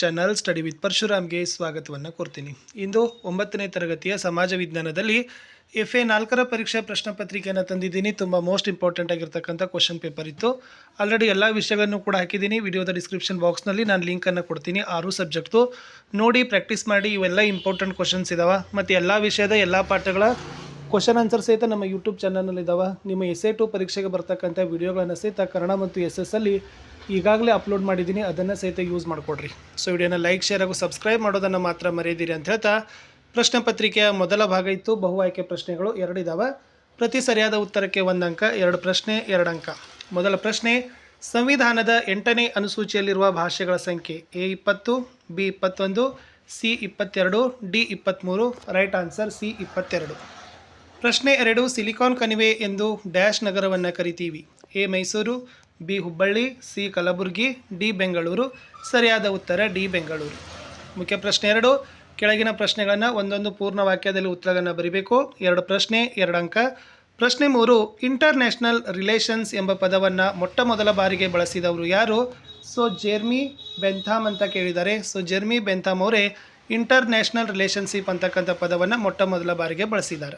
Channel study with ಪರಶುರಾಮ್ಗೆ ಸ್ವಾಗತವನ್ನು ಕೋರ್ತೀನಿ ಇಂದು ಒಂಬತ್ತನೇ ತರಗತಿಯ ಸಮಾಜ ವಿಜ್ಞಾನದಲ್ಲಿ ಎಫ್ ಎ ನಾಲ್ಕರ ಪರೀಕ್ಷಾ ಪ್ರಶ್ನೆ ಪತ್ರಿಕೆಯನ್ನು ತಂದಿದ್ದೀನಿ. ತುಂಬ ಮೋಸ್ಟ್ ಇಂಪಾರ್ಟೆಂಟ್ ಆಗಿರ್ತಕ್ಕಂಥ ಕ್ವಶನ್ ಪೇಪರ್ ಇತ್ತು. ಆಲ್ರೆಡಿ ಎಲ್ಲ ವಿಷಯಗಳನ್ನು ಕೂಡ ಹಾಕಿದ್ದೀನಿ. ವಿಡಿಯೋದ ಡಿಸ್ಕ್ರಿಪ್ಷನ್ ಬಾಕ್ಸ್ನಲ್ಲಿ ನಾನು ಲಿಂಕನ್ನು ಕೊಡ್ತೀನಿ. ಆರು ಸಬ್ಜೆಕ್ಟು ನೋಡಿ ಪ್ರಾಕ್ಟೀಸ್ ಮಾಡಿ, ಇವೆಲ್ಲ ಇಂಪಾರ್ಟೆಂಟ್ ಕ್ವಶನ್ಸ್ ಇದಾವೆ. ಮತ್ತು ಎಲ್ಲ ವಿಷಯದ ಎಲ್ಲ ಪಾಠಗಳ ಕ್ವಶನ್ ಆನ್ಸರ್ ಸಹಿತ ನಮ್ಮ ಯೂಟ್ಯೂಬ್ ಚಾನಲ್ನಲ್ಲಿ ಇದಾವೆ ನಿಮ್ಮ ಎಸ್ ಎ ಟು ಪರೀಕ್ಷೆಗೆ ಬರ್ತಕ್ಕಂಥ ವಿಡಿಯೋಗಳನ್ನು ಸಹಿತ ಕನ್ನಡ ಮತ್ತು ಎಸ್ ಎಸ್ ಅಲ್ಲಿ ಈಗಾಗಲೇ ಅಪ್ಲೋಡ್ ಮಾಡಿದ್ದೀನಿ, ಅದನ್ನು ಸಹಿತ ಯೂಸ್ ಮಾಡಿಕೊಡ್ರಿ. ಸೊ ವಿಡಿಯೋನ ಲೈಕ್ ಶೇರ್ ಹಾಗೂ ಸಬ್ಸ್ಕ್ರೈಬ್ ಮಾಡೋದನ್ನು ಮಾತ್ರ ಮರೆಯದಿರಿ ಅಂತ ಹೇಳ್ತಾ, ಪ್ರಶ್ನೆ ಪತ್ರಿಕೆಯ ಮೊದಲ ಭಾಗ ಇತ್ತು, ಬಹು ಆಯ್ಕೆ ಪ್ರಶ್ನೆಗಳು ಎರಡು ಇದಾವೆ. ಪ್ರತಿ ಸರಿಯಾದ ಉತ್ತರಕ್ಕೆ ಒಂದು ಅಂಕ, ಎರಡು ಪ್ರಶ್ನೆ, ಎರಡು ಅಂಕ. ಮೊದಲ ಪ್ರಶ್ನೆ, ಸಂವಿಧಾನದ ಎಂಟನೇ ಅನುಸೂಚಿಯಲ್ಲಿರುವ ಭಾಷೆಗಳ ಸಂಖ್ಯೆ, ಎ ಇಪ್ಪತ್ತು, ಬಿ ಇಪ್ಪತ್ತೊಂದು, ಸಿ ಇಪ್ಪತ್ತೆರಡು, ಡಿ ಇಪ್ಪತ್ತ್ಮೂರು ರೈಟ್ ಆನ್ಸರ್ ಸಿ ಇಪ್ಪತ್ತೆರಡು. ಪ್ರಶ್ನೆ ಎರಡು, ಸಿಲಿಕಾನ್ ಕಣಿವೆ ಎಂದು ಡ್ಯಾಶ್ ನಗರವನ್ನು ಕರಿತೀವಿ. A Mysuru B Hubballi, C Kalaburagi, D Bengaluru. ಸರಿಯಾದ ಉತ್ತರ ಡಿ ಬೆಂಗಳೂರು. ಮುಖ್ಯ ಪ್ರಶ್ನೆ ಎರಡು. ಕೆಳಗಿನ ಪ್ರಶ್ನೆಗಳನ್ನು ಒಂದೊಂದು ಪೂರ್ಣ ವಾಕ್ಯದಲ್ಲಿ ಉತ್ತರಗಳನ್ನು ಬರೀಬೇಕು. ಎರಡು ಪ್ರಶ್ನೆ, ಎರಡು ಅಂಕ. ಪ್ರಶ್ನೆ ಮೂರು, ಇಂಟರ್ನ್ಯಾಷನಲ್ ರಿಲೇಷನ್ಸ್ ಎಂಬ ಪದವನ್ನು ಮೊಟ್ಟ ಮೊದಲ ಬಾರಿಗೆ ಬಳಸಿದವರು ಯಾರು? ಸೊ, ಜೆರ್ಮಿ ಬೆಂಥಾಮ್ ಅಂತ ಕೇಳಿದ್ದಾರೆ. ಸೊ, ಜೆರ್ಮಿ ಬೆಂಥಾಮ್ ಅವರೇ ಇಂಟರ್ನ್ಯಾಷನಲ್ ರಿಲೇಷನ್ಶಿಪ್ ಅಂತಕ್ಕಂಥ ಪದವನ್ನು ಮೊಟ್ಟ ಮೊದಲ ಬಾರಿಗೆ ಬಳಸಿದ್ದಾರೆ.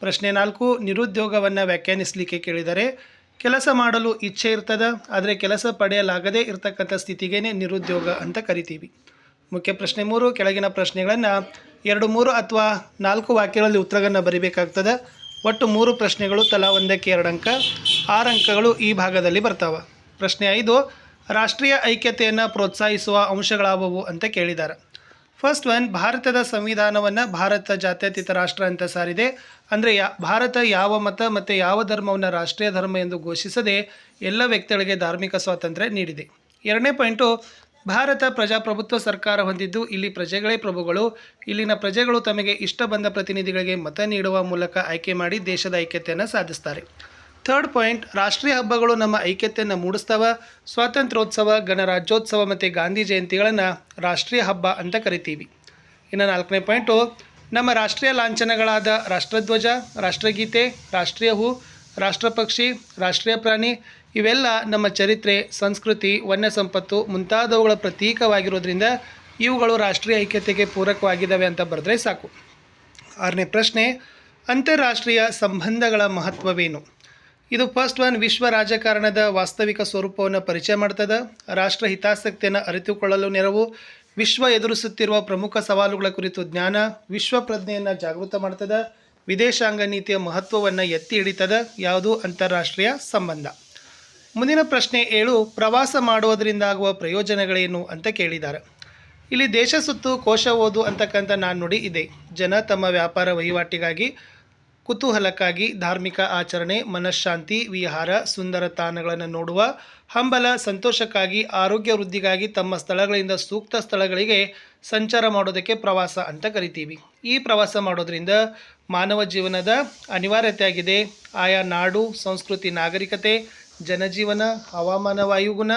ಪ್ರಶ್ನೆ ನಾಲ್ಕು, ನಿರುದ್ಯೋಗವನ್ನು ವ್ಯಾಖ್ಯಾನಿಸಲಿಕ್ಕೆ ಕೇಳಿದರೆ ಕೆಲಸ ಮಾಡಲು ಇಚ್ಛೆ ಇರ್ತದ, ಆದರೆ ಕೆಲಸ ಪಡೆಯಲಾಗದೇ ಇರತಕ್ಕಂಥ ಸ್ಥಿತಿಗೇನೆ ನಿರುದ್ಯೋಗ ಅಂತ ಕರಿತೀವಿ. ಮುಖ್ಯ ಪ್ರಶ್ನೆ ಮೂರು, ಕೆಳಗಿನ ಪ್ರಶ್ನೆಗಳನ್ನು ಎರಡು ಮೂರು ಅಥವಾ ನಾಲ್ಕು ವಾಕ್ಯಗಳಲ್ಲಿ ಉತ್ತರಗಳನ್ನು ಬರೀಬೇಕಾಗ್ತದೆ. ಒಟ್ಟು ಮೂರು ಪ್ರಶ್ನೆಗಳು ತಲಾ ಒಂದಕ್ಕೆ ಎರಡು ಅಂಕ, ಆರು ಅಂಕಗಳು ಈ ಭಾಗದಲ್ಲಿ ಬರ್ತಾವೆ. ಪ್ರಶ್ನೆ ಐದು, ರಾಷ್ಟ್ರೀಯ ಐಕ್ಯತೆಯನ್ನು ಪ್ರೋತ್ಸಾಹಿಸುವ ಅಂಶಗಳಾವುವು ಅಂತ ಕೇಳಿದ್ದಾರೆ ಫಸ್ಟ್ ಒನ್ ಭಾರತದ ಸಂವಿಧಾನವನ್ನು ಭಾರತ ಜಾತ್ಯತೀತ ರಾಷ್ಟ್ರ ಅಂತ ಸಾರಿದೆ. ಅಂದರೆ ಯಾ ಭಾರತ ಯಾವ ಮತ ಮತ್ತು ಯಾವ ಧರ್ಮವನ್ನು ರಾಷ್ಟ್ರೀಯ ಧರ್ಮ ಎಂದು ಘೋಷಿಸದೆ ಎಲ್ಲ ವ್ಯಕ್ತಿಗಳಿಗೆ ಧಾರ್ಮಿಕ ಸ್ವಾತಂತ್ರ್ಯ ನೀಡಿದೆ. ಎರಡನೇ ಪಾಯಿಂಟು ಭಾರತ ಪ್ರಜಾಪ್ರಭುತ್ವ ಸರ್ಕಾರ ಹೊಂದಿದ್ದು ಇಲ್ಲಿ ಪ್ರಜೆಗಳೇ ಪ್ರಭುಗಳು. ಇಲ್ಲಿನ ಪ್ರಜೆಗಳು ತಮಗೆ ಇಷ್ಟ ಬಂದ ಪ್ರತಿನಿಧಿಗಳಿಗೆ ಮತ ನೀಡುವ ಮೂಲಕ ಆಯ್ಕೆ ಮಾಡಿ ದೇಶದ ಐಕ್ಯತೆಯನ್ನು ಸಾಧಿಸ್ತಾರೆ. ಥರ್ಡ್ ಪಾಯಿಂಟ್ ರಾಷ್ಟ್ರೀಯ ಹಬ್ಬಗಳು ನಮ್ಮ ಐಕ್ಯತೆಯನ್ನು ಮೂಡಿಸ್ತವ. ಸ್ವಾತಂತ್ರ್ಯೋತ್ಸವ, ಗಣರಾಜ್ಯೋತ್ಸವ ಮತ್ತು ಗಾಂಧಿ ಜಯಂತಿಗಳನ್ನು ರಾಷ್ಟ್ರೀಯ ಹಬ್ಬ ಅಂತ ಕರಿತೀವಿ. ಇನ್ನು ನಾಲ್ಕನೇ ಪಾಯಿಂಟು ನಮ್ಮ ರಾಷ್ಟ್ರೀಯ ಲಾಂಛನಗಳಾದ ರಾಷ್ಟ್ರಧ್ವಜ, ರಾಷ್ಟ್ರಗೀತೆ, ರಾಷ್ಟ್ರೀಯ ಹೂ, ರಾಷ್ಟ್ರಪಕ್ಷಿ, ರಾಷ್ಟ್ರೀಯ ಪ್ರಾಣಿ ಇವೆಲ್ಲ ನಮ್ಮ ಚರಿತ್ರೆ, ಸಂಸ್ಕೃತಿ ವನ್ಯ ಸಂಪತ್ತು ಮುಂತಾದವುಗಳ ಪ್ರತೀಕವಾಗಿರೋದ್ರಿಂದ ಇವುಗಳು ರಾಷ್ಟ್ರೀಯ ಐಕ್ಯತೆಗೆ ಪೂರಕವಾಗಿದ್ದಾವೆ ಅಂತ ಬರೆದ್ರೆ ಸಾಕು. ಆರನೇ ಪ್ರಶ್ನೆ, ಅಂತಾರಾಷ್ಟ್ರೀಯ ಸಂಬಂಧಗಳ ಮಹತ್ವವೇನು? ಇದು ಫಸ್ಟ್ ಒನ್ ವಿಶ್ವ ರಾಜಕಾರಣದ ವಾಸ್ತವಿಕ ಸ್ವರೂಪವನ್ನು ಪರಿಚಯ ಮಾಡ್ತದೆ, ರಾಷ್ಟ್ರ ಹಿತಾಸಕ್ತಿಯನ್ನು ಅರಿತುಕೊಳ್ಳಲು ನೆರವು ವಿಶ್ವ ಎದುರಿಸುತ್ತಿರುವ ಪ್ರಮುಖ ಸವಾಲುಗಳ ಕುರಿತು ಜ್ಞಾನ, ವಿಶ್ವ ಪ್ರಜ್ಞೆಯನ್ನು ಜಾಗೃತ ಮಾಡ್ತದ, ವಿದೇಶಾಂಗ ನೀತಿಯ ಮಹತ್ವವನ್ನು ಎತ್ತಿ ಹಿಡಿತದ ಯಾವುದು ಅಂತಾರಾಷ್ಟ್ರೀಯ ಸಂಬಂಧ? ಮುಂದಿನ ಪ್ರಶ್ನೆ ಏಳು, ಪ್ರವಾಸ ಮಾಡುವುದರಿಂದ ಆಗುವ ಪ್ರಯೋಜನಗಳೇನು ಅಂತ ಕೇಳಿದ್ದಾರೆ. ಇಲ್ಲಿ ದೇಶ ಸುತ್ತು, ಕೋಶ ಓದು ಅಂತಕ್ಕಂಥ ನಾಣ್ಣುಡಿ ಇದೆ. ಜನ ತಮ್ಮ ವ್ಯಾಪಾರ ವಹಿವಾಟಿಗಾಗಿ ಕುತೂಹಲಕ್ಕಾಗಿ ಧಾರ್ಮಿಕ ಆಚರಣೆ, ಮನಃಶಾಂತಿ, ವಿಹಾರ, ಸುಂದರ ತಾಣಗಳನ್ನು ನೋಡುವ ಹಂಬಲ, ಸಂತೋಷಕ್ಕಾಗಿ, ಆರೋಗ್ಯ ವೃದ್ಧಿಗಾಗಿ ತಮ್ಮ ಸ್ಥಳಗಳಿಂದ ಸೂಕ್ತ ಸ್ಥಳಗಳಿಗೆ ಸಂಚಾರ ಮಾಡೋದಕ್ಕೆ ಪ್ರವಾಸ ಅಂತ ಕರಿತೀವಿ. ಈ ಪ್ರವಾಸ ಮಾಡೋದರಿಂದ ಮಾನವ ಜೀವನದ ಅನಿವಾರ್ಯತೆಯಾಗಿದೆ. ಆಯಾ ನಾಡು, ಸಂಸ್ಕೃತಿ, ನಾಗರಿಕತೆ ಜನಜೀವನ, ಹವಾಮಾನ, ವಾಯುಗುಣ,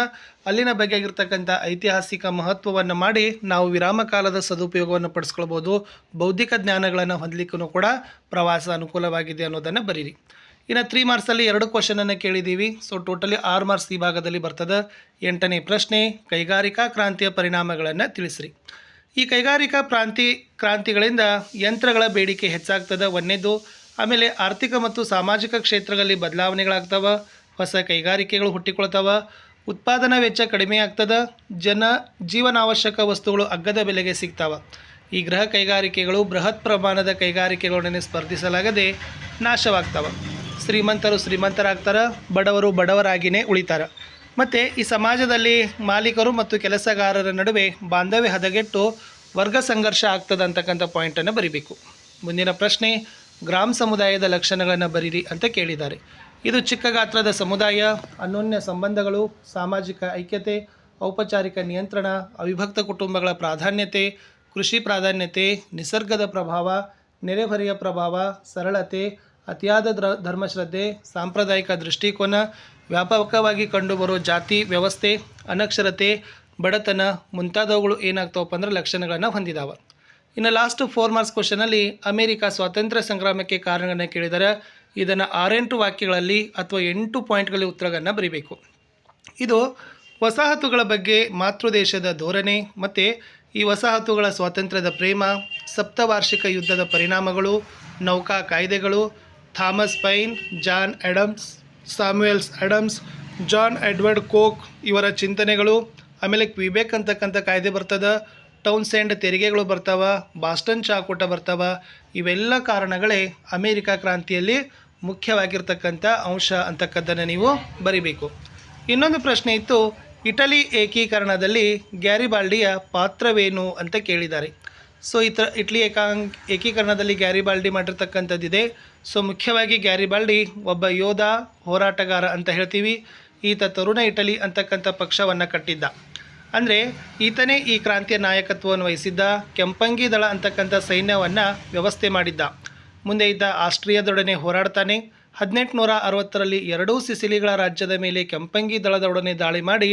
ಅಲ್ಲಿನ ಬಗ್ಗೆ ಆಗಿರ್ತಕ್ಕಂಥ ಐತಿಹಾಸಿಕ ಮಹತ್ವವನ್ನು ಮಾಡಿ ನಾವು ವಿರಾಮ ಕಾಲದ ಸದುಪಯೋಗವನ್ನು ಪಡಿಸ್ಕೊಳ್ಬೋದು. ಬೌದ್ಧಿಕ ಜ್ಞಾನಗಳನ್ನು ಹೊಂದಲಿಕ್ಕೂ ಕೂಡ ಪ್ರವಾಸ ಅನುಕೂಲವಾಗಿದೆ ಅನ್ನೋದನ್ನು ಬರೀರಿ. ಇನ್ನು ತ್ರೀ ಮಾರ್ಕ್ಸಲ್ಲಿ ಎರಡು ಕ್ವಶನನ್ನು ಕೇಳಿದ್ದೀವಿ ಸೊ ಟೋಟಲಿ ಆರು ಮಾರ್ಕ್ಸ್ ಈ ಭಾಗದಲ್ಲಿ ಬರ್ತದೆ. ಎಂಟನೇ ಪ್ರಶ್ನೆ, ಕೈಗಾರಿಕಾ ಕ್ರಾಂತಿಯ ಪರಿಣಾಮಗಳನ್ನು ತಿಳಿಸ್ರಿ. ಈ ಕೈಗಾರಿಕಾ ಕ್ರಾಂತಿ, ಕ್ರಾಂತಿಗಳಿಂದ ಯಂತ್ರಗಳ ಬೇಡಿಕೆ ಹೆಚ್ಚಾಗ್ತದೆ, ಒಂದೇದು. ಆಮೇಲೆ ಆರ್ಥಿಕ ಮತ್ತು ಸಾಮಾಜಿಕ ಕ್ಷೇತ್ರಗಳಲ್ಲಿ ಬದಲಾವಣೆಗಳಾಗ್ತವೆ. ಹೊಸ ಕೈಗಾರಿಕೆಗಳು ಹುಟ್ಟಿಕೊಳ್ತಾವ. ಉತ್ಪಾದನಾ ವೆಚ್ಚ ಕಡಿಮೆ ಆಗ್ತದೆ. ಜನ ಜೀವನಾವಶ್ಯಕ ವಸ್ತುಗಳು ಅಗ್ಗದ ಬೆಲೆಗೆ ಸಿಗ್ತಾವ. ಈ ಗೃಹ ಕೈಗಾರಿಕೆಗಳು ಬೃಹತ್ ಪ್ರಮಾಣದ ಕೈಗಾರಿಕೆಗಳೊಡನೆ ಸ್ಪರ್ಧಿಸಲಾಗದೆ ನಾಶವಾಗ್ತವೆ. ಶ್ರೀಮಂತರು ಶ್ರೀಮಂತರಾಗ್ತಾರೆ, ಬಡವರು ಬಡವರಾಗಿಯೇ ಉಳಿತಾರೆ. ಮತ್ತು ಈ ಸಮಾಜದಲ್ಲಿ ಮಾಲೀಕರು ಮತ್ತು ಕೆಲಸಗಾರರ ನಡುವೆ ಬಾಂಧವ್ಯ ಹದಗೆಟ್ಟು ವರ್ಗ ಸಂಘರ್ಷ ಆಗ್ತದೆ ಅಂತಕ್ಕಂಥ ಪಾಯಿಂಟನ್ನು ಬರಿಬೇಕು. ಮುಂದಿನ ಪ್ರಶ್ನೆ, ಗ್ರಾಮ ಸಮುದಾಯದ ಲಕ್ಷಣಗಳನ್ನು ಬರೀರಿ ಅಂತ ಕೇಳಿದ್ದಾರೆ. ಇದು ಚಿಕ್ಕ ಗಾತ್ರದ ಸಮುದಾಯ ಅನ್ಯೋನ್ಯ ಸಂಬಂಧಗಳು, ಸಾಮಾಜಿಕ ಐಕ್ಯತೆ, ಔಪಚಾರಿಕ ನಿಯಂತ್ರಣ, ಅವಿಭಕ್ತ ಕುಟುಂಬಗಳ ಪ್ರಾಧಾನ್ಯತೆ, ಕೃಷಿ ಪ್ರಾಧಾನ್ಯತೆ, ನಿಸರ್ಗದ ಪ್ರಭಾವ, ನೆರೆಹೊರೆಯ ಪ್ರಭಾವ, ಸರಳತೆ, ಅತಿಯಾದ ದ್ರ, ಧರ್ಮಶ್ರದ್ಧೆ, ಸಾಂಪ್ರದಾಯಿಕ ದೃಷ್ಟಿಕೋನ, ವ್ಯಾಪಕವಾಗಿ ಕಂಡುಬರುವ ಜಾತಿ ವ್ಯವಸ್ಥೆ, ಅನಕ್ಷರತೆ, ಬಡತನ ಮುಂತಾದವುಗಳು ಏನಾಗ್ತಾವಪ್ಪ ಅಂದ್ರೆ ಲಕ್ಷಣಗಳನ್ನು ಹೊಂದಿದಾವೆ. ಇನ್ನು ಲಾಸ್ಟ್ ಫೋರ್ ಮಾರ್ಕ್ಸ್ ಕ್ವಶನಲ್ಲಿ ಅಮೇರಿಕ ಸ್ವಾತಂತ್ರ್ಯ ಸಂಗ್ರಾಮಕ್ಕೆ ಕಾರಣಗಳನ್ನು ಕೇಳಿದರೆ. ಇದನ್ನು ಆರೆಂಟು ವಾಕ್ಯಗಳಲ್ಲಿ ಅಥವಾ ಎಂಟು ಪಾಯಿಂಟ್ಗಳಲ್ಲಿ ಉತ್ತರಗಳನ್ನು ಬರೀಬೇಕು. ಇದು ವಸಾಹತುಗಳ ಬಗ್ಗೆ ಮಾತೃದೇಶದ ಧೋರಣೆ ಮತ್ತು ಈ ವಸಾಹತುಗಳ ಸ್ವಾತಂತ್ರ್ಯದ ಪ್ರೇಮ, ಸಪ್ತವಾರ್ಷಿಕ ಯುದ್ಧದ ಪರಿಣಾಮಗಳು, ನೌಕಾ ಕಾಯ್ದೆಗಳು, Thomas Paine, John Adams Samuels Adams, John Edward Coke ಇವರ ಚಿಂತನೆಗಳು, ಆಮೇಲೆ ಕ್ವಿಬೆಕ್ ಅಂತಕ್ಕಂಥ ಕಾಯ್ದೆ ಬರ್ತದ ಟೌನ್ಸೆಂಡ್ ತೆರಿಗೆಗಳು ಬರ್ತಾವ, ಬಾಸ್ಟನ್ ಚಾಕೂಟ ಬರ್ತಾವ, ಇವೆಲ್ಲ ಕಾರಣಗಳೇ ಅಮೇರಿಕಾ ಕ್ರಾಂತಿಯಲ್ಲಿ ಮುಖ್ಯವಾಗಿರ್ತಕ್ಕಂಥ ಅಂಶ ಅಂತಕ್ಕದ್ದನ್ನು ನೀವು ಬರಿಬೇಕು. ಇನ್ನೊಂದು ಪ್ರಶ್ನೆ ಇತ್ತು, ಇಟಲಿ ಏಕೀಕರಣದಲ್ಲಿ ಗ್ಯಾರಿಬಾಲ್ಡಿಯ ಪಾತ್ರವೇನು ಅಂತ ಕೇಳಿದ್ದಾರೆ. ಸೊ ಈ ಥರ ಇಟ್ಲಿ ಏಕಾಂಗ್ ಏಕೀಕರಣದಲ್ಲಿ ಗ್ಯಾರಿಬಾಲ್ಡಿ ಮಾಡಿರ್ತಕ್ಕಂಥದ್ದಿದೆ. ಸೊ ಮುಖ್ಯವಾಗಿ ಗ್ಯಾರಿಬಾಲ್ಡಿ ಒಬ್ಬ ಯೋಧ, ಹೋರಾಟಗಾರ ಅಂತ ಹೇಳ್ತೀವಿ. ಈತ ತರುಣ ಇಟಲಿ ಅಂತಕ್ಕಂಥ ಪಕ್ಷವನ್ನು ಕಟ್ಟಿದ್ದ. ಅಂದರೆ, ಈತನೇ ಈ ಕ್ರಾಂತಿಯ ನಾಯಕತ್ವವನ್ನು ವಹಿಸಿದ್ದ, ಕೆಂಪಂಗಿ ದಳ ಅಂತಕ್ಕಂಥ ಸೈನ್ಯವನ್ನು ವ್ಯವಸ್ಥೆ ಮಾಡಿದ್ದ. ಮುಂದೆ ಇದ್ದ ಆಸ್ಟ್ರಿಯಾದೊಡನೆ ಹೋರಾಡ್ತಾನೆ. ಹದಿನೆಂಟುನೂರ ಅರವತ್ತರಲ್ಲಿ ಎರಡೂ ಸಿಸಿಲಿಗಳ ರಾಜ್ಯದ ಮೇಲೆ ಕೆಂಪಂಗಿ ದಳದೊಡನೆ ದಾಳಿ ಮಾಡಿ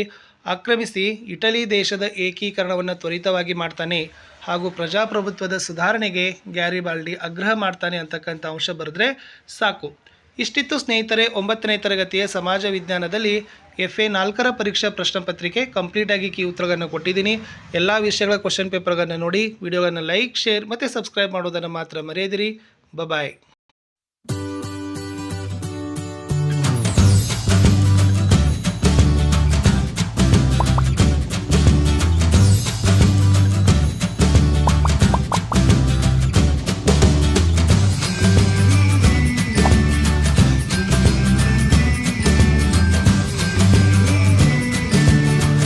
ಆಕ್ರಮಿಸಿ ಇಟಲಿ ದೇಶದ ಏಕೀಕರಣವನ್ನು ತ್ವರಿತವಾಗಿ ಮಾಡ್ತಾನೆ. ಹಾಗೂ ಪ್ರಜಾಪ್ರಭುತ್ವದ ಸುಧಾರಣೆಗೆ ಗ್ಯಾರಿಬಾಲ್ಡಿ ಆಗ್ರಹ ಮಾಡ್ತಾನೆ ಅಂತಕ್ಕಂಥ ಅಂಶ ಬರೆದ್ರೆ ಸಾಕು. ಇಷ್ಟಿತ್ತು ಸ್ನೇಹಿತರೆ, ಒಂಬತ್ತನೇ ತರಗತಿಯ ಸಮಾಜ ವಿಜ್ಞಾನದಲ್ಲಿ ಎಫ್ ಎ ನಾಲ್ಕರ ಪರೀಕ್ಷಾ ಪ್ರಶ್ನೆ ಪತ್ರಿಕೆ ಕಂಪ್ಲೀಟಾಗಿ ಕೀ ಉತ್ತರಗಳನ್ನು ಕೊಟ್ಟಿದ್ದೀನಿ. ಎಲ್ಲ ವಿಷಯಗಳ ಕ್ವಶನ್ ಪೇಪರ್ಗಳನ್ನು ನೋಡಿ, ವಿಡಿಯೋಗಳನ್ನು ಲೈಕ್, ಶೇರ್ ಮತ್ತು ಸಬ್ಸ್ಕ್ರೈಬ್ ಮಾಡೋದನ್ನು ಮಾತ್ರ ಮರೆಯದಿರಿ. Bye-bye.